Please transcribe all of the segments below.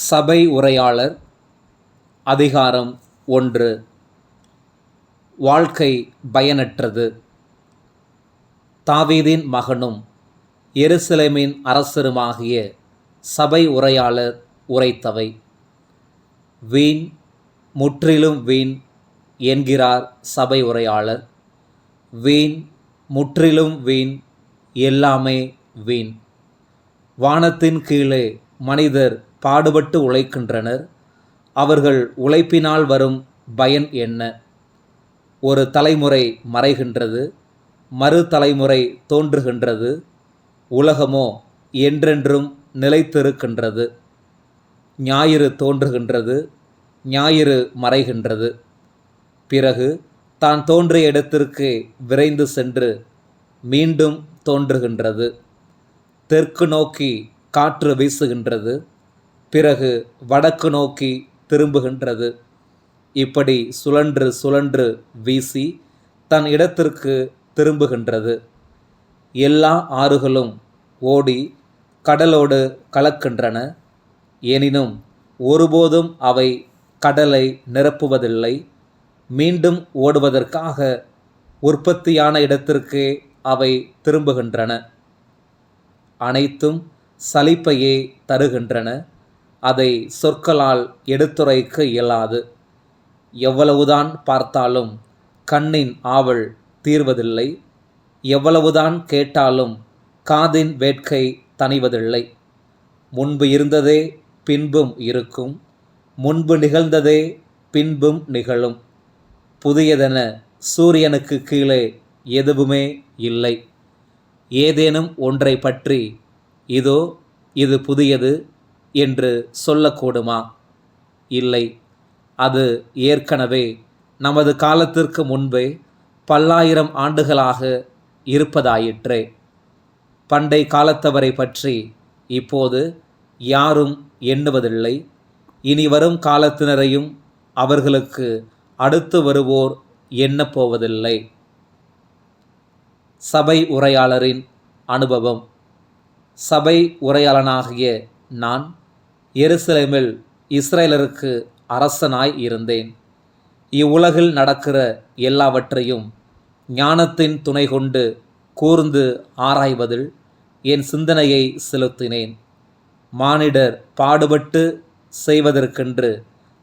சபை உரையாளர் அதிகாரம் ஒன்று. வாழ்க்கை பயனற்றது. தாவீதின் மகனும் எருசலேமின் அரசருமாகிய சபை உரையாளர் உரைத்தவை. வீண் முற்றிலும் வீண் என்கிறார் சபை உரையாளர். வீண் முற்றிலும் வீண் எல்லாமே வீண். வானத்தின் கீழே மனிதர் பாடுபட்டு உழைக்கின்றனர். அவர்கள் உழைப்பினால் வரும் பயன் என்ன? ஒரு தலைமுறை மறைகின்றது மறு தலைமுறை தோன்றுகின்றது உலகமோ என்றென்றும் நிலைத்திருக்கின்றது. ஞாயிறு தோன்றுகின்றது ஞாயிறு மறைகின்றது. பிறகு தான் தோன்றிய இடத்திற்கு விரைந்து சென்று மீண்டும் தோன்றுகின்றது. தெற்கு நோக்கி காற்று வீசுகின்றது. பிறகு வடக்கு நோக்கி திரும்புகின்றது. இப்படி சுழன்று சுழன்று வீசி தன் இடத்திற்கு திரும்புகின்றது. எல்லா ஆறுகளும் ஓடி கடலோடு கலக்கின்றன. எனினும் ஒருபோதும் அவை கடலை நிரப்புவதில்லை. மீண்டும் ஓடுவதற்காக உற்பத்தியான இடத்திற்கே அவை திரும்புகின்றன. அனைத்தும் சலிப்பையே தருகின்றன. அதை சொற்களால் எடுத்துரைக்க இயலாது. எவ்வளவுதான் பார்த்தாலும் கண்ணின் ஆவல் தீர்வதில்லை. எவ்வளவுதான் கேட்டாலும் காதின் வேட்கை தணிவதில்லை. முன்பு இருந்ததே பின்பும் இருக்கும். முன்பு நிகழ்ந்ததே பின்பும் நிகழும். புதியதென சூரியனுக்கு கீழே எதுவுமே இல்லை. ஏதேனும் ஒன்றை பற்றி இதோ இது புதியது. என்று சொல்லக்கூடுமா? இல்லை. அது ஏற்கனவே நமது காலத்திற்கு முன்பே பல்லாயிரம் ஆண்டுகளாக இருப்பதாயிற்றே. பண்டை காலத்தவரை பற்றி இப்போது யாரும் எண்ணுவதில்லை. இனி வரும் காலத்தினரையும் அவர்களுக்கு அடுத்து வருவோர் எண்ணப் போவதில்லை. சபை உரையாளரின் அனுபவம். சபை உரையாளனாகிய நான் எருசலேமில் இஸ்ரேலருக்கு அரசனாய் இருந்தேன். இவ்வுலகில் நடக்கிற எல்லாவற்றையும் ஞானத்தின் துணை கொண்டு கூர்ந்து ஆராய்வதில் என் சிந்தனையை செலுத்தினேன். மானிடர் பாடுபட்டு செய்வதற்கென்று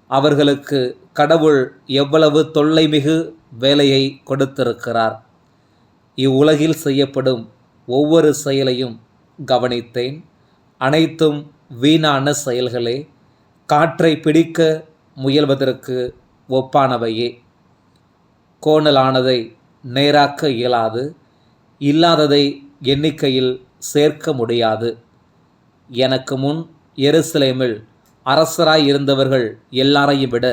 அவர்களுக்கு கடவுள் எவ்வளவு தொல்லைமிகு வேலையை கொடுத்திருக்கிறார். இவ்வுலகில் செய்யப்படும் ஒவ்வொரு செயலையும் கவனித்தேன். அனைத்தும் வீணான செயல்களே காற்றை பிடிக்க முயல்வதற்கு ஒப்பானவையே. கோணலானதை நேராக்க இயலாது இல்லாததை எண்ணிக்கையில் சேர்க்க முடியாது. எனக்கு முன் எருசலேமில் அரசராய் இருந்தவர்கள் எல்லாரையும் விட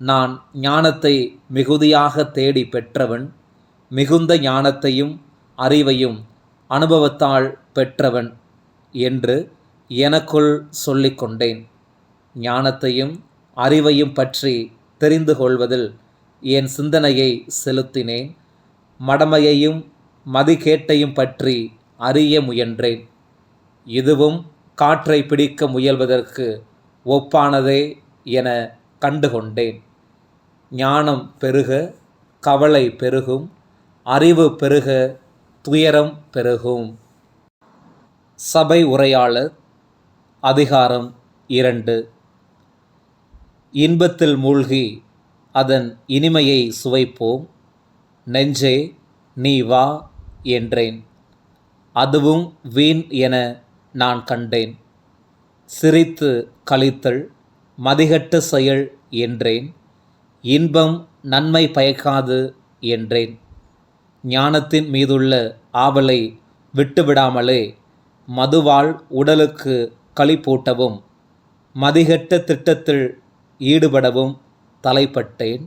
நான் ஞானத்தை மிகுதியாக தேடி பெற்றவன் மிகுந்த ஞானத்தையும் அறிவையும் அனுபவத்தால் பெற்றவன் என்று எனக்குள் சொல்லிக்கொண்டேன். ஞானத்தையும் அறிவையும் பற்றி தெரிந்து கொள்வதில் என் சிந்தனையை செலுத்தினேன். மடமையையும் மதிகேட்டையும் பற்றி அறிய முயன்றேன். இதுவும் காற்றை பிடிக்க முயல்வதற்கு ஒப்பானதே என கண்டுகொண்டேன். ஞானம் பெருக கவலை பெருகும் அறிவு பெருக துயரம் பெருகும். சபை உரையாளர் அதிகாரம் இரண்டு. இன்பத்தில் மூழ்கி அதன் இனிமையை சுவைப்போம். நெஞ்சே நீ வா என்றேன். அதுவும் வீண் என நான் கண்டேன். சிரித்து கழித்தல் மதிகட்ட செயல் என்றேன். இன்பம் நன்மை பயக்காது என்றேன். ஞானத்தின் மீதுள்ள ஆவலை விட்டுவிடாமலே மதுவால் உடலுக்கு களிப்பூட்டவும் மதிகட்ட திட்டத்தில் ஈடுபடவும் தலைப்பட்டேன்.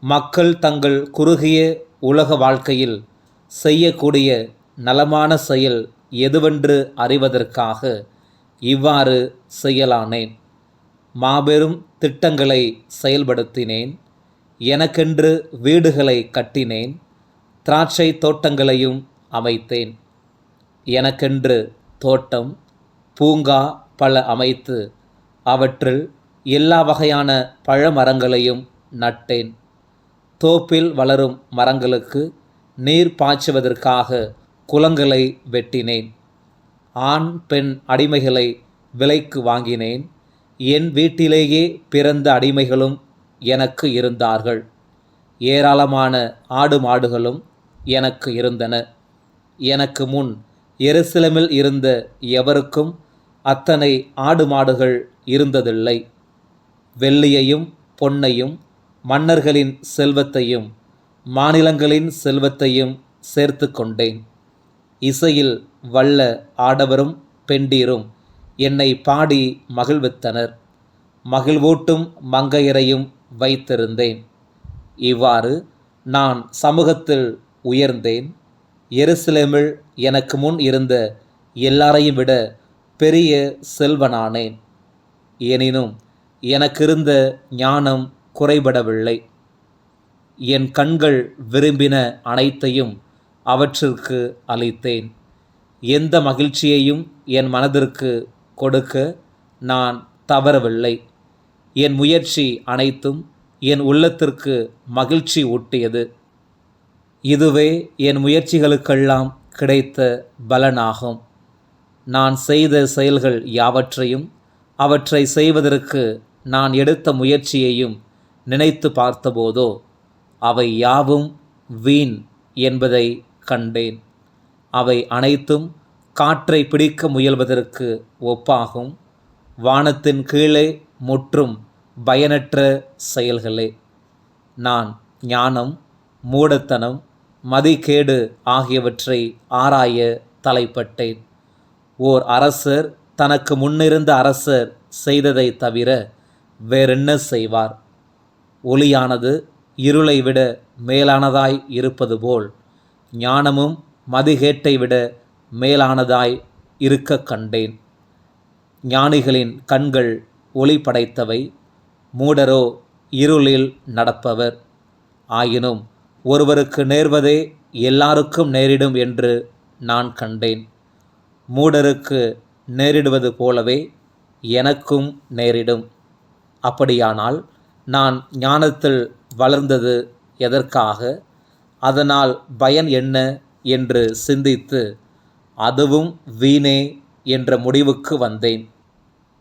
மக்கள் தங்கள் குறுகிய உலக வாழ்க்கையில் செய்யக்கூடிய நலமான செயல் எதுவென்று அறிவதற்காக இவ்வாறு செய்யலானேன். மாபெரும் திட்டங்களை செயல்படுத்தினேன். எனக்கென்று வீடுகளை கட்டினேன். திராட்சை தோட்டங்களையும் அமைத்தேன். எனக்கென்று தோட்டம் பூங்கா பல அமைத்து அவற்றில் எல்லா வகையான பழமரங்களையும் நட்டேன். தோப்பில் வளரும் மரங்களுக்கு நீர் பாய்ச்சுவதற்காக குளங்களை வெட்டினேன். ஆண் பெண் அடிமைகளை விலைக்கு வாங்கினேன். என் வீட்டிலேயே பிறந்த அடிமைகளும் எனக்கு இருந்தார்கள். ஏராளமான ஆடு மாடுகளும் எனக்கு இருந்தன. எனக்கு முன் எருசலமில் இருந்த எவருக்கும் அத்தனை ஆடு மாடுகள் இருந்ததில்லை. வெள்ளியையும் பொன்னையும் மன்னர்களின் செல்வத்தையும் மாநிலங்களின் செல்வத்தையும் சேர்த்து கொண்டேன். இசையில் வல்ல ஆடவரும் பெண்டீரும் என்னை பாடி மகிழ்வித்தனர். மகிழ்வூட்டும் மங்கையரையும் வைத்திருந்தேன். இவ்வாறு நான் சமூகத்தில் உயர்ந்தேன். எருசலேமில் எனக்கு முன் இருந்த எல்லாரையும் விட பெரிய செல்வனானேன். எனினும் எனக்கிருந்த ஞானம் குறைபடவில்லை. என் கண்கள் விரும்பின அனைத்தையும் அவற்றிற்கு அளித்தேன். எந்த மகிழ்ச்சியையும் என் மனதிற்கு கொடுக்க நான் தவறவில்லை. என் முயற்சி அனைத்தும் என் உள்ளத்திற்கு மகிழ்ச்சி ஊட்டியது. இதுவே என் முயற்சிகளுக்கெல்லாம் கிடைத்த பலனாகும். நான் செய்த செயல்கள் யாவற்றையும் அவற்றை செய்வதற்கு நான் எடுத்த முயற்சியையும் நினைத்து பார்த்தபோதோ அவை யாவும் வீண் என்பதை கண்டேன். அவை அனைத்தும் காற்றை பிடிக்க முயல்வதற்கு ஒப்பாகும். வானத்தின் கீழே முற்றும் பயனற்ற செயல்களே. நான் ஞானம் மூடத்தனம் மதிகேடு ஆகியவற்றை ஆராய தலைப்பட்டேன். ஓர் அரசர் தனக்கு முன்னிருந்த அரசர் செய்ததை தவிர வேறென்ன செய்வார்? ஒளியானது இருளை விட மேலானதாய் இருப்பது போல் ஞானமும் மதிகேட்டை விட மேலானதாய் இருக்க கண்டேன். ஞானிகளின் கண்கள் ஒளி படைத்தவை மூடரோ இருளில் நடப்பவர். ஆயினும் ஒருவருக்கு நேர்வதே எல்லாருக்கும் நேரிடும் என்று நான் கண்டேன். மூடருக்கு நேரிடுவது போலவே எனக்கும் நேரிடும். அப்படியானால் நான் ஞானத்தில் வளர்ந்தது எதற்காக? அதனால் பயன் என்ன என்று சிந்தித்து அதுவும் வீணே என்ற முடிவுக்கு வந்தேன்.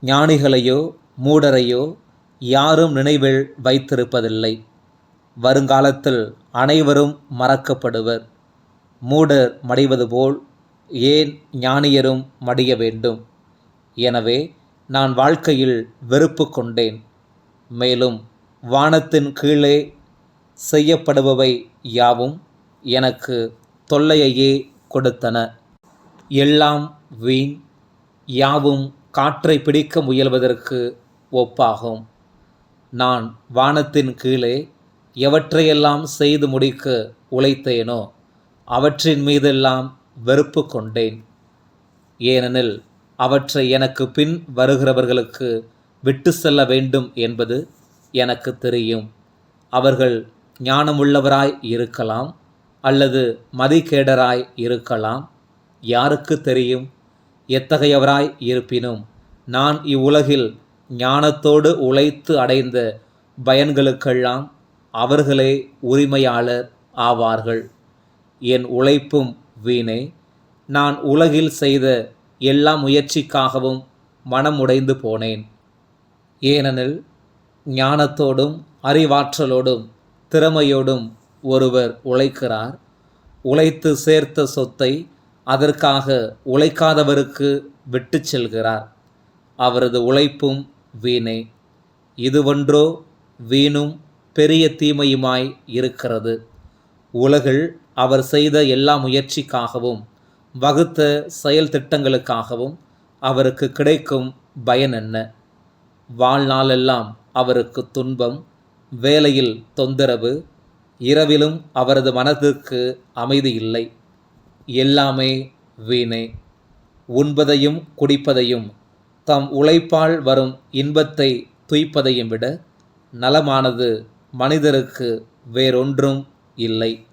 ஞானிகளையோ மூடரையோ யாரும் நினைவில் வைத்திருப்பதில்லை. வருங்காலத்தில் அனைவரும் மறக்கப்படுவர். மூடர் மடிவது போல் ஏன் ஞானியரும் மடிய வேண்டும்? எனவே நான் வாழ்க்கையில் வெறுப்பு கொண்டேன். மேலும் வானத்தின் கீழே செய்யப்படுபவை யாவும் எனக்கு தொல்லையையே கொடுத்தன. எல்லாம் வீண் யாவும் காற்றை பிடிக்க முயல்வதற்கு ஒப்பாகும். நான் வானத்தின் கீழே எவற்றையெல்லாம் செய்து முடிக்க உழைத்தேனோ அவற்றின் மீதெல்லாம் வெறுப்பு கொண்டேன். ஏனெனில் அவற்றை எனக்கு பின் வருகிறவர்களுக்கு விட்டு செல்ல வேண்டும் என்பது எனக்கு தெரியும். அவர்கள் ஞானமுள்ளவராய் இருக்கலாம் அல்லது மதிகேடராய் இருக்கலாம். யாருக்கு தெரியும்? எத்தகையவராய் இருப்பினும் நான் இவ்வுலகில் ஞானத்தோடு உழைத்து அடைந்த பயன்களுக்கெல்லாம் அவர்களே உரிமையாளர் ஆவார்கள். என் உழைப்பும் வீணே. நான் உலகில் செய்த எல்லா முயற்சிக்காகவும் மனம் உடைந்து போனேன். ஏனெனில் ஞானத்தோடும் அறிவாற்றலோடும் திறமையோடும் ஒருவர் உழைக்கிறார். உழைத்து சேர்த்த சொத்தை அதற்காக உழைக்காதவருக்கு விட்டு செல்கிறார். அவரது உழைப்பும் வீணே. இதுவொன்றோ வீணும் பெரிய தீமையுமாய் இருக்கிறது. உலகில் அவர் செய்த எல்லா முயற்சிக்காகவும் வகுத்த செயல் திட்டங்களுக்காகவும் அவருக்கு கிடைக்கும் பயன் என்ன? வாழ்நாளெல்லாம் அவருக்கு துன்பம் வேலையில் தொந்தரவு இரவிலும் அவரது மனதிற்கு அமைதி இல்லை. எல்லாமே வீணே. உண்பதையும் குடிப்பதையும் தம் உழைப்பால் வரும் இன்பத்தை துய்ப்பதையும் விட நலமானது மனிதருக்கு வேறொன்றும் இல்லை.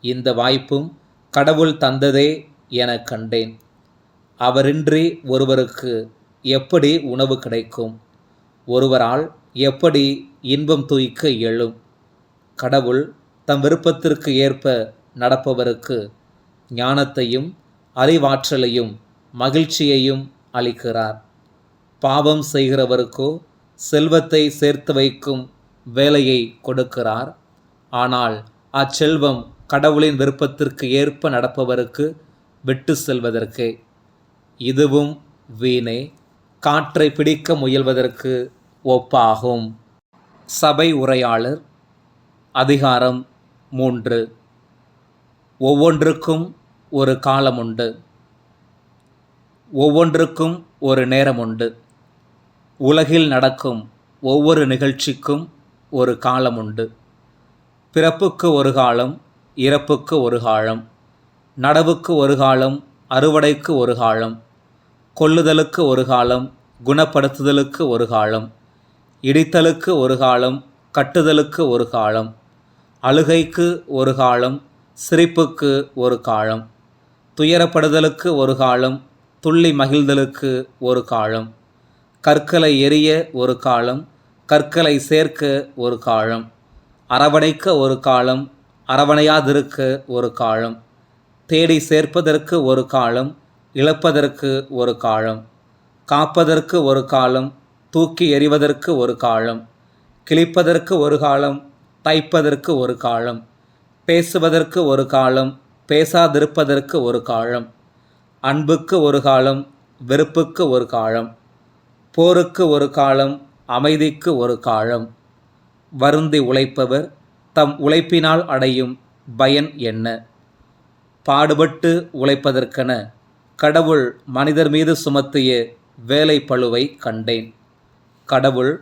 இந்த வாய்ப்பும் கடவுள் தந்ததே எனக் கண்டேன். அவரின்றி ஒருவருக்கு எப்படி உணவு கிடைக்கும்? ஒருவரால் எப்படி இன்பம் துய்க்க இயலும்? கடவுள் தம் விருப்பத்திற்கு ஏற்ப நடப்பவருக்கு ஞானத்தையும் அறிவாற்றலையும் மகிழ்ச்சியையும் அளிக்கிறார். பாவம் செய்கிறவருக்கோ செல்வத்தை சேர்த்து வைக்கும் வேலையை கொடுக்கிறார். ஆனால் அச்செல்வம் கடவுளின் விருப்பத்திற்கு ஏற்ப நடப்பவருக்கு விட்டு செல்வதற்கே இதுவும் வீணே காற்றை பிடிக்க முயல்வதற்கு ஒப்பாகும். சபை உரையாளர் அதிகாரம் மூன்று. ஒவ்வொன்றுக்கும் ஒரு காலம் உண்டு ஒவ்வொன்றுக்கும் ஒரு நேரம் உண்டு உலகில் நடக்கும் ஒவ்வொரு நிகழ்ச்சிக்கும் ஒரு காலம் உண்டு பிறப்புக்கு ஒரு காலம் இறப்புக்கு ஒரு காலம். நடவுக்கு ஒரு காலம் அறுவடைக்கு ஒரு காலம் கொல்லுதலுக்கு ஒரு காலம் குணப்படுத்துதலுக்கு ஒரு காலம் இடித்தலுக்கு ஒரு காலம் கட்டுதலுக்கு ஒரு காலம் அழுகைக்கு ஒரு காலம் சிரிப்புக்கு ஒரு காலம் துயரப்படுதலுக்கு ஒரு காலம் துள்ளி மகிழ்தலுக்கு ஒரு காலம் கற்களை எரிய ஒரு காலம் கற்களை சேர்க்க ஒரு காலம் அரவணைக்க ஒரு காலம் அரவணையாதிருக்க ஒரு காலம் தேடி சேர்ப்பதற்கு ஒரு காலம் இழப்பதற்கு ஒரு காலம் காப்பதற்கு ஒரு காலம் தூக்கி எறிவதற்கு ஒரு காலம் கிழிப்பதற்கு ஒரு காலம் தைப்பதற்கு ஒரு காலம் பேசுவதற்கு ஒரு காலம் பேசாதிருப்பதற்கு ஒரு காலம் அன்புக்கு ஒரு காலம் வெறுப்புக்கு ஒரு காலம் போருக்கு ஒரு காலம் அமைதிக்கு ஒரு காலம் வருந்தி உழைப்பவர் தம் உழைப்பினால் அடையும் பயன் என்ன பாடுபட்டு உழைப்பதற்கென கடவுள் மனிதர் மீது சுமத்திய வேலை பழுவை கண்டேன். கடவுள்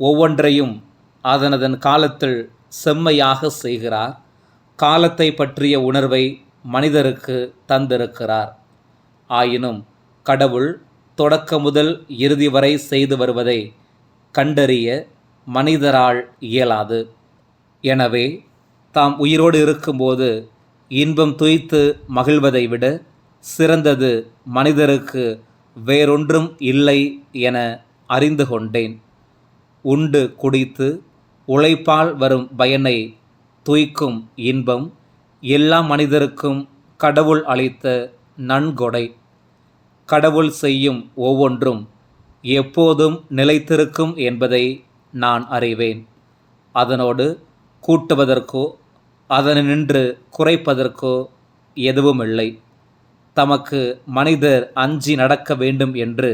ஒவ்வொன்றையும் அதனதன் காலத்தில் செம்மையாக செய்கிறார். காலத்தை பற்றிய உணர்வை மனிதருக்கு தந்திருக்கிறார். ஆயினும் கடவுள் தொடக்க முதல் இறுதி வரை செய்து வருவதை கண்டறிய மனிதரால் இயலாது. எனவே தாம் உயிரோடு இருக்கும்போது இன்பம் துய்த்து மகிழ்வதை விட சிறந்தது மனிதருக்கு வேறொன்றும் இல்லை என அறிந்து கொண்டேன். உண்டு குடித்து உழைப்பால் வரும் பயனை துய்க்கும் இன்பம் எல்லா மனிதருக்கும் கடவுள் அளித்த நன்கொடை. கடவுள் செய்யும் ஒவ்வொன்றும் எப்போதும் நிலைத்திருக்கும் என்பதை நான் அறிவேன். அதனோடு கூட்டுவதற்கோ அதனை நின்று குறைப்பதற்கோ எதுவுமில்லை. தமக்கு மனிதர் அஞ்சி நடக்க வேண்டும் என்று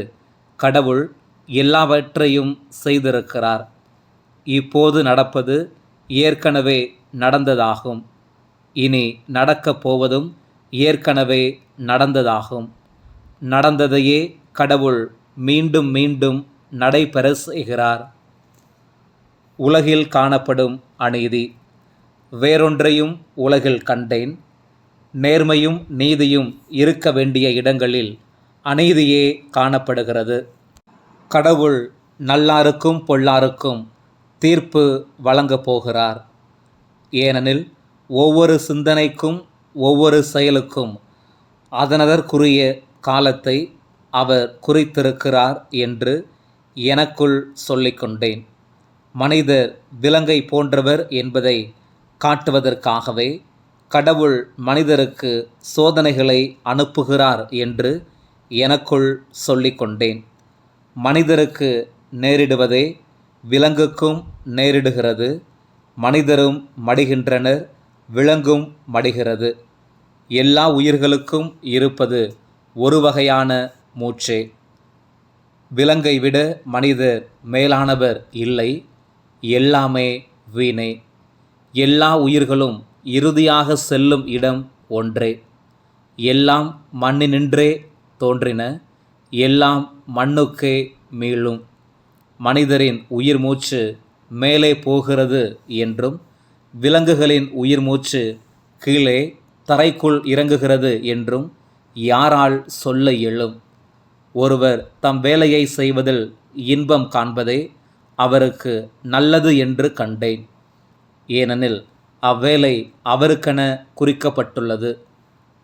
கடவுள் எல்லாவற்றையும் செய்திருக்கிறார். இப்போது நடப்பது ஏற்கனவே நடந்ததாகும். இனி நடக்கப் போவதும் ஏற்கனவே நடந்ததாகும். நடந்ததையே கடவுள் மீண்டும் மீண்டும் நடைபெற செய்கிறார். உலகில் காணப்படும் அநீதி. வேறொன்றையும் உலகில் கண்டேன். நேர்மையும் நீதியும் இருக்க வேண்டிய இடங்களில் அநீதியே காணப்படுகிறது. கடவுள் நல்லாருக்கும் பொல்லாருக்கும் தீர்ப்பு வழங்கப் போகிறார். ஏனெனில் ஒவ்வொரு சிந்தனைக்கும் ஒவ்வொரு செயலுக்கும் அதனதற்குரிய காலத்தை அவர் குறித்திருக்கிறார் என்று எனக்குள் சொல்லிக்கொண்டேன். மனிதர் விலங்கை போன்றவர் என்பதை காட்டுவதற்காகவே கடவுள் மனிதருக்கு சோதனைகளை அனுப்புகிறார் என்று எனக்குள் சொல்லிக்கொண்டேன். மனிதருக்கு நேரிடுவதே விலங்குக்கும் நேரிடுகிறது. மனிதரும் மடிகின்றனர் விலங்கும் மடிகிறது. எல்லா உயிர்களுக்கும் இருப்பது ஒரு வகையான மூச்சே. விலங்கை விட மனிதர் மேலானவர் இல்லை எல்லாமே வீணே. எல்லா உயிர்களும் இறுதியாக செல்லும் இடம் ஒன்றே. எல்லாம் மண்ணினின்றே தோன்றின எல்லாம் மண்ணுக்கே மீளும். மனிதரின் உயிர் மூச்சு மேலே போகிறது என்றும் விலங்குகளின் உயிர் மூச்சு கீழே தரைக்குள் இறங்குகிறது என்றும் யாரால் சொல்ல இயலும்? ஒருவர் தம் வேலையை செய்வதில் இன்பம் காண்பதே அவருக்கு நல்லது என்று கண்டேன். ஏனெனில் அவ்வேலை அவருக்கென குறிக்கப்பட்டுள்ளது.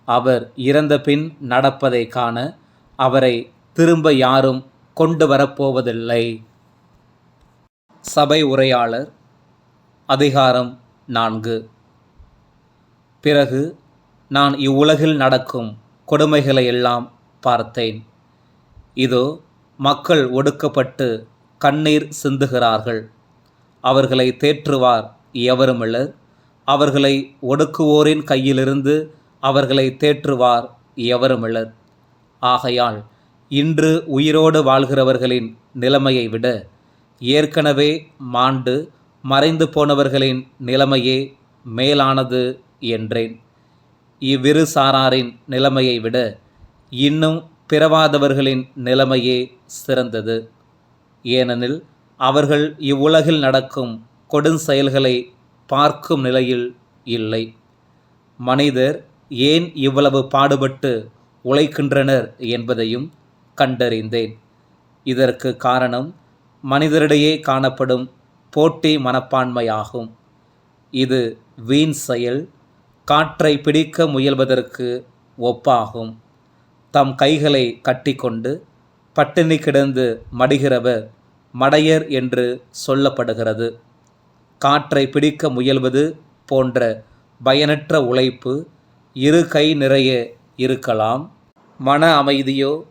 அவர் இறந்த பின் நடப்பதை காண அவரை திரும்ப யாரும் கொண்டு வரப்போவதில்லை. சபை உரையாளர் அதிகாரம் நான்கு. பிறகு நான் இவ்வுலகில் நடக்கும் கொடுமைகளை எல்லாம் பார்த்தேன். இதோ மக்கள் ஒடுக்கப்பட்டு கண்ணீர் சிந்துகிறார்கள். அவர்களை தேற்றுவார் எவருமில்லர் அவர்களை ஒடுக்குவோரின் கையிலிருந்து அவர்களை தேற்றுவார் எவருமில்லர் ஆகையால் இன்று உயிரோடு வாழ்கிறவர்களின் நிலைமையை விட ஏற்கனவே மாண்டு மறைந்து போனவர்களின் நிலைமையே மேலானது என்றேன். இவ்விரு சாராரின் நிலைமையை விட இன்னும் பிறவாதவர்களின் நிலைமையே சிறந்தது. ஏனெனில் அவர்கள் இவ்வுலகில் நடக்கும் கொடுஞ்செயல்களை பார்க்கும் நிலையில் இல்லை. மனிதர் ஏன் இவ்வளவு பாடுபட்டு உழைக்கின்றனர் என்பதையும் கண்டறிந்தேன். இதற்கு காரணம் மனிதரிடையே காணப்படும் போட்டி மனப்பான்மையாகும். இது வீண் செயல் காற்றை பிடிக்க முயல்வதற்கு ஒப்பாகும். தம் கைகளை கட்டிக்கொண்டு பட்டினி கிடந்து மடிகிறவர் மடையர் என்று சொல்லப்படுகிறது. காற்றை பிடிக்க முயல்வது போன்ற பயனற்ற உழைப்பு இரு கை நிறைய இருக்கலாம். மன அமைதியோ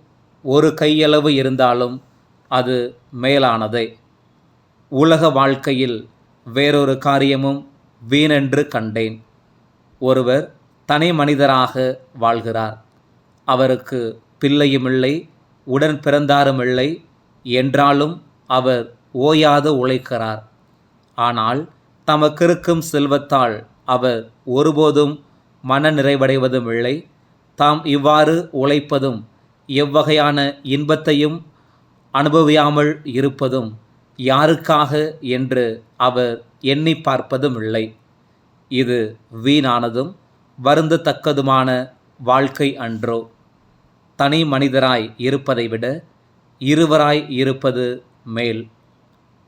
ஒரு கையளவு இருந்தாலும் அது மேலானதே. உலக வாழ்க்கையில் வேறொரு காரியமும் வீணென்று கண்டேன். ஒருவர் தனி மனிதராக வாழ்கிறார். அவருக்கு பிள்ளையுமில்லை உடன் பிறந்தாருமில்லை என்றாலும் அவர் ஓயாது உழைக்கிறார். ஆனால் தமக்கிருக்கும் செல்வத்தால் அவர் ஒருபோதும் மன நிறைவடைவதும் இல்லை. தாம் இவ்வாறு உழைப்பதும் எவ்வகையான இன்பத்தையும் அனுபவியாமல் இருப்பதும் யாருக்காக என்று அவர் எண்ணி பார்ப்பதும் இல்லை. இது வீணானதும் வருந்தத்தக்கதுமான வாழ்க்கை அன்றோ. தனி மனிதராய் இருப்பதை விட இருவராய் இருப்பது மேல்.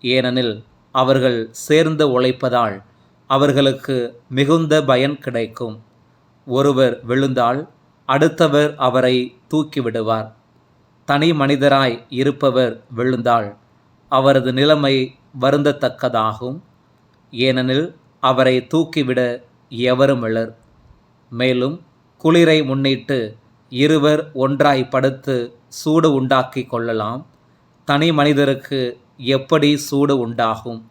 ஏனெனில் அவர்கள் சேர்ந்து உழைப்பதால் அவர்களுக்கு மிகுந்த பயன் கிடைக்கும். ஒருவர் விழுந்தால் அடுத்தவர் அவரை தூக்கிவிடுவார் தனி மனிதராய் இருப்பவர் விழுந்தால் அவரது நிலைமை வருந்தத்தக்கதாகும். ஏனெனில் அவரை தூக்கிவிட எவரும் இழர் மேலும் குளிரை முன்னிட்டு இருவர் ஒன்றாய் படுத்து சூடு உண்டாக்கி கொள்ளலாம். தனி மனிதருக்கு எப்படி சூடு உண்டாகும்?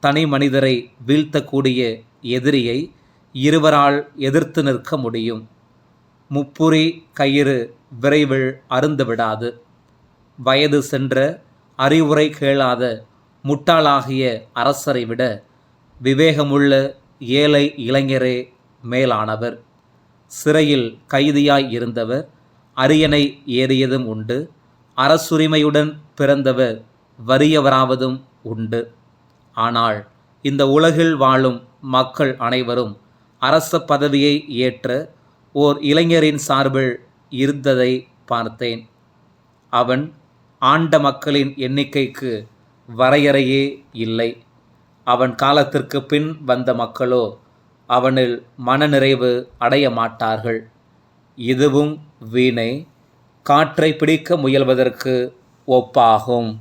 தனி மனிதரை வீழ்த்தக்கூடிய எதிரியை இருவரால் எதிர்த்து நிற்க முடியும். முப்புரி கயிறு விரைவில் அருந்துவிடாது வயது சென்ற அறிவுரை கேளாத முட்டாளாகிய அரசரை விட விவேகமுள்ள ஏழை இளைஞரே மேலானவர். சிறையில் கைதியாய் இருந்தவர் அரியணை ஏறியதும் உண்டு. அரசுரிமையுடன் பிறந்தவர் வறியவராவதும் உண்டு. ஆனால் இந்த உலகில் வாழும் மக்கள் அனைவரும் அரச பதவியை ஏற்ற ஓர் இளைஞரின் சார்பில் இருந்ததை பார்த்தேன். அவன் ஆண்ட மக்களின் எண்ணிக்கைக்கு வரையறையே இல்லை. அவன் காலத்திற்கு பின் வந்த மக்களோ அவனில் மனநிறைவு அடைய மாட்டார்கள். இதுவும் வீணை. காற்றை பிடிக்க முயல்வதற்கு ஒப்பாகும்.